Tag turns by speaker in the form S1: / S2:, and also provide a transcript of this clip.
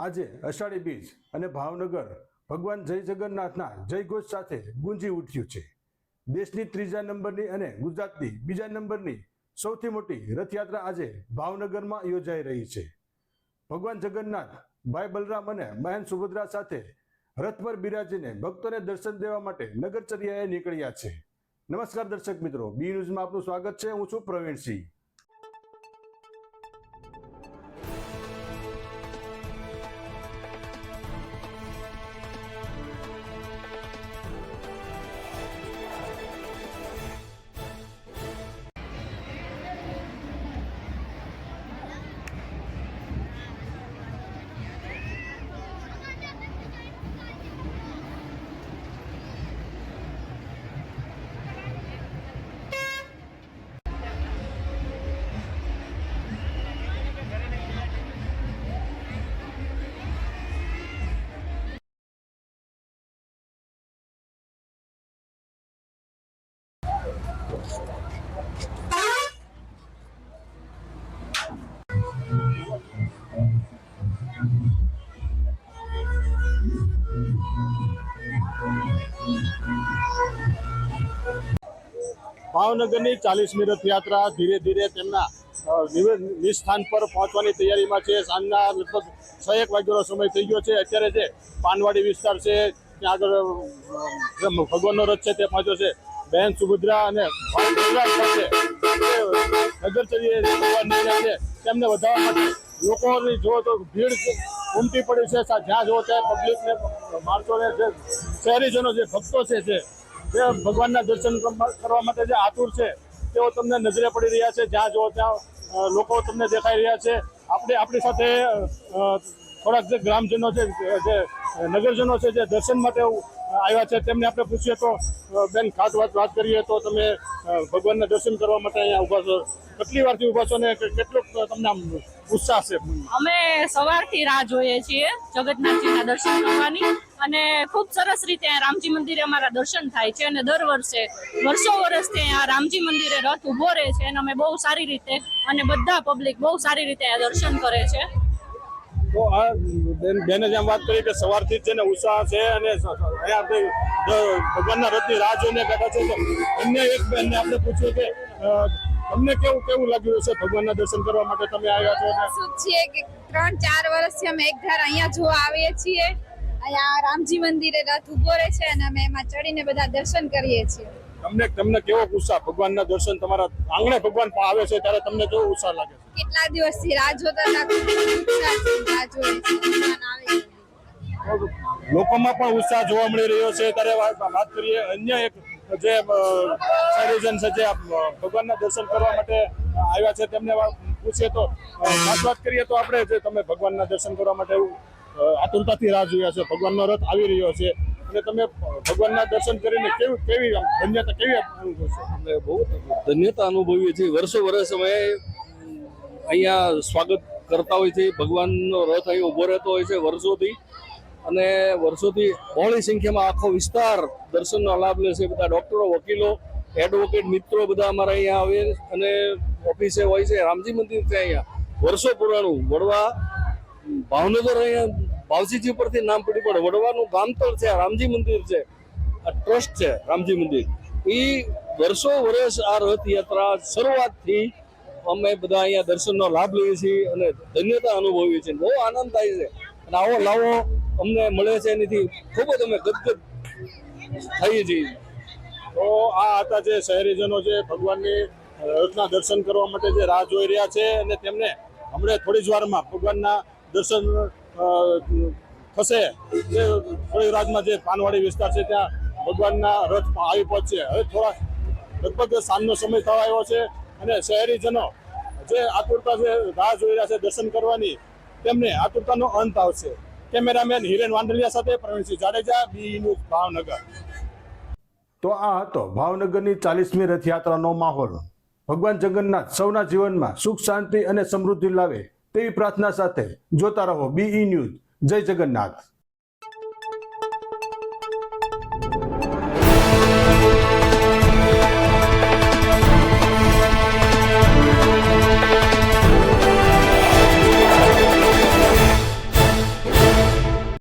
S1: આજે અષાઢી બીજ અને ભાવનગર ભગવાન જય જગન્નાથના જયઘોષ સાથે ગુંજી ઉઠ્યું છે. દેશની ત્રીજા નંબરની અને ગુજરાતની બીજા નંબરની સૌથી મોટી રથયાત્રા આજે ભાવનગરમાં યોજાઈ રહી છે. ભગવાન જગન્નાથ, ભાઈ બલરામ અને બહેન સુભદ્રા સાથે રથ પર બિરાજીને ભક્તોને દર્શન દેવા માટે નગરચર્યાએ નીકળ્યા છે. નમસ્કાર દર્શક મિત્રો, બી ન્યૂઝમાં આપનું સ્વાગત છે. હું છું પ્રવીણસિંહ.
S2: ભાવનગરની ચાલીસમી રથયાત્રા ધીરે ધીરે તેમના નિસ્થાન પર પહોંચવાની તૈયારીમાં છે. સાંજના લગભગ છ એક વાગ્યાનો સમય થઈ ગયો છે. અત્યારે જે પાનવાડી વિસ્તાર છે, ત્યાં આગળ ભગવાનનો રથ છે, તે પહોંચ્યો છે. બહેન સુભદ્રા અને તેમને વધારવા માટે લોકોની જો તો ભીડ ઉમટી પડી છે. જ્યાં જુઓ ત્યાં પબ્લિકને માણસોને જે, શહેરીજનો જે ભક્તો છે જે ભગવાનના દર્શન કરવા માટે જે આતુર છે, તેઓ તમને નજરે પડી રહ્યા છે. જ્યાં જો ત્યાં લોકો તમને દેખાઈ રહ્યા છે. આપણે આપણી સાથે થોડાક જે ગ્રામજનો છે, જે નગરજનો છે, જે દર્શન માટે આવ્યા છે, તેમને આપણે પૂછીએ તો બેન, ખાસ વાત વાત કરીએ તો તમે ભગવાનના દર્શન કરવા માટે અહીંયા ઊભા છો. કેટલી વારથી ઊભા છો ને કેટલો તમને આમ ઉત્સાહ છે?
S3: અમે સવારથી રાહ જોઈએ છીએ જગન્નાથજીના દર્શન કરવાની અને ખૂબ સરસ રીતે રામજી મંદિરે અમારા દર્શન થાય છે અને દર વર્ષે વર્ષો વર્ષથી આ રામજી મંદિરે રથ ઊભો રહે છે અને અમે બહુ સારી રીતે અને બધા પબ્લિક બહુ સારી રીતે દર્શન કરે છે.
S2: તો આ બેન જેમ વાત કરી કે સવારથી જ ને ઉત્સાહ છે અને અહીંયા આપણે ભગવાનના રથની રાહ જોઈને બેઠા છે અન્ય એક બેનને આપણે પૂછ્યું કે તમને કેવું કેવું લાગ્યું છે ભગવાનના દર્શન કરવા માટે તમે આવ્યા છો
S4: શું છીએ કે ત્રણ ચાર વર્ષથી અમે એક ધાર અહીંયા જોવા આવીએ છીએ. અહીંયા રામજી મંદિરે રથ ઊભો રહે છે અને અમે એમાં ચડીને બધા દર્શન કરીએ છીએ.
S2: તમને તમને કેવો ઉત્સાહ? ભગવાનના દર્શન તમારા આંગણે ભગવાન પણ આવે છે ત્યારે તમને કેવો ઉત્સાહ લાગે છે?
S4: કેટલા દિવસથી રાહ જોતા હતા?
S2: લોકોમાં પણ ઉત્સાહ જોવા મળી રહ્યો છે. ત્યારે વાત કરીએ, અન્ય એક જે શહેરીજન છે, જે ભગવાનના દર્શન કરવા માટે આવ્યા છે, તેમને પૂછીએ તો ખાસ વાત કરીએ તો આપણે જે તમે ભગવાનના દર્શન કરવા માટે આતુરતાથી રાહ જોયા છે, ભગવાનનો રથ આવી રહ્યો છે. અને તમે ભગવાનના દર્શન કરીને કેવી કેવી ધન્યતા કેવી અનુભવ છે?
S5: અમે બહુ ધન્યતા અનુભવીએ છીએ. વર્ષો વર્ષ અમે અહીંયા સ્વાગત કરતા હોય છે. ભગવાનનો રથ અહીં ઊભો રહેતો હોય છે વર્ષોથી. અને વર્ષોથી બહોળી સંખ્યામાં આખો વિસ્તાર દર્શનનો લાભ લે છે. બધા ડૉક્ટરો, વકીલો એડવોકેટ મિત્રો બધા અમારા અહીંયા આવે અને ઓફિસે હોય છે. રામજી મંદિર છે અહીંયા. વર્ષો પુરાણું. વડવા, ભાવનગર અહીંયા ભાવજીજી પરથી નામ પડ્યું પણ વડવાનું ગામતળ છે. રામજી મંદિર છે. આ ટ્રસ્ટ છે રામજી મંદિર. એ વર્ષો વર્ષ આ રથયાત્રા શરૂઆતથી અમે બધા અહીંયા દર્શનનો લાભ લઈએ છીએ અને ધન્યતા અનુભવીએ છીએ. બહુ આનંદ થાય છે. અને આવો લાવો અમને મળે છે એનીથી ખૂબ જ અમે ગદગદ થઈએ છીએ.
S2: તો આ હતા જે શહેરીજનો છે ભગવાનની રથના દર્શન કરવા માટે જે રાહ જોઈ રહ્યા છે અને તેમને હમણાં થોડી જ વારમાં ભગવાનના દર્શન થશે. જે થોડી રાજમાં જે પાનવાડી વિસ્તાર છે ત્યાં ભગવાનના રથ આવી પહોંચશે હવે થોડા લગભગ સાંજનો સમય થવા આવ્યો છે અને શહેરીજનો જે આતુરતા જે રાહ જોઈ રહ્યા છે દર્શન કરવાની, તેમને આતુરતાનો અંત આવશે. કેમેરામેન હિરેન વાંડલિયા સાથે પ્રવીણસિંહ જાડેજા બી ન્યૂઝ ભાવનગર.
S1: તો આ હતો ભાવનગરની ચાલીસમી રથયાત્રાનો માહોલ. ભગવાન જગન્નાથ સૌના જીવનમાં સુખ, શાંતિ અને સમૃદ્ધિ લાવે તેવી પ્રાર્થના સાથે જોતા રહો બીઈ ન્યૂઝ જય જગન્નાથ.